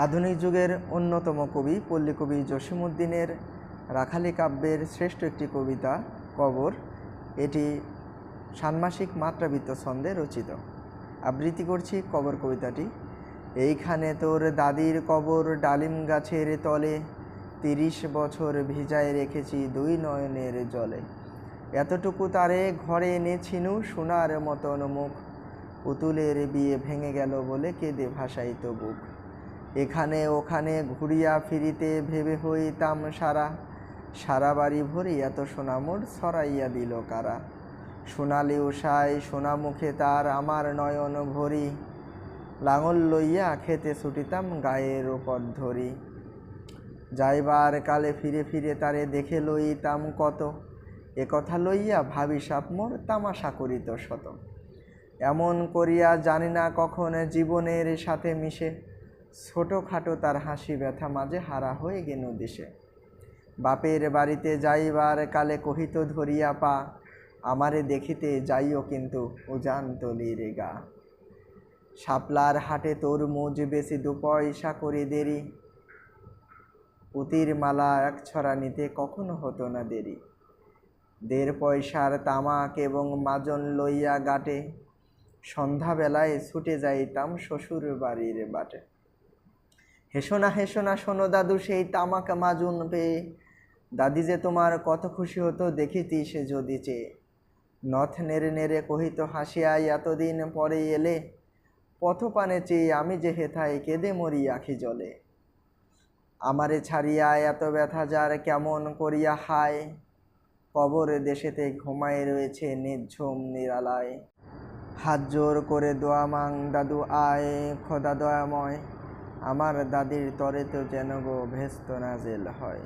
আধুনিক যুগের অন্যতম কবি পল্লী কবি জসিমুদ্দিনের রাখালি কাব্যের শ্রেষ্ঠ একটি কবিতা, কবর। এটি ষান্মাসিক মাত্রাবৃত্ত ছন্দে রচিত। আবৃত্তি করছি কবর কবিতাটি। এইখানে তোর দাদির কবর ডালিম গাছের তলে, তিরিশ বছর ভিজায় রেখেছি দুই নয়নের জলে। এতটুকু তারে ঘরে এনেছিনু সোনার মতন মুখ, পুতুলের বিয়ে ভেঙে গেল বলে কেঁদে ভাসাইত বুক। এখানে ওখানে ঘুরিয়া ফিরিতে ভেবে হইতাম সারা। সারা বাড়ি ভরি এত সোনামোর ছড়াইয়া দিল কারা। সোনালি উষায় সোনা মুখে তার আমার নয়ন ভরি। লাঙল লইয়া খেতে ছুটিতাম গায়ের ওপর ধরি। যাইবার কালে ফিরে ফিরে তারে দেখে লইতাম কত। এ কথা লইয়া ভাবি সাপ মোর তামাশা করিত শত। এমন করিয়া জানি না কখন জীবনের সাথে মিশে। ছোটোখাটো তার হাসি ব্যথা মাঝে হারা হয়ে গেল দেশে। বাপের বাড়িতে যাইবার কালে কহিত ধরিয়া, পা, আমারে দেখিতে যাইও কিন্তু উজান তলির গা। শাপলার হাটে তরমুজ বেশি দু পয়সা করে দেরি। পুতির মালা এক ছড়া নিতে কখনো হতো না দেরি। দেড় পয়সার তামাক এবং মাজন লইয়া গাটে সন্ধ্যাবেলায় ছুটে যাইতাম শ্বশুর বাড়ির বাটে। হেসো না হেসো না, শোনো দাদু, সেই তামাক মাজুন পেয়ে দাদি যে তোমার কত খুশি হতো দেখিতি সে যদি চেয়ে নথ নেড়ে নেড়ে কহিত হাসিয়াই এতদিন পরে এলে। পথপানে চেয়ে আমি যে হেথায় কেঁদে মরি আখি জলে। আমারে ছাড়িয়া এত ব্যথা যার কেমন করিয়া হায়। কবরে দেশেতে ঘুমায় রয়েছে নির্ঝুম নিরালায়। হাত জোর করে দোয়া মাং দাদু, আয় খোদা দয়াময়। আমার দাদির তরে তো যেন গো ভেস্ত নাজেল হয়।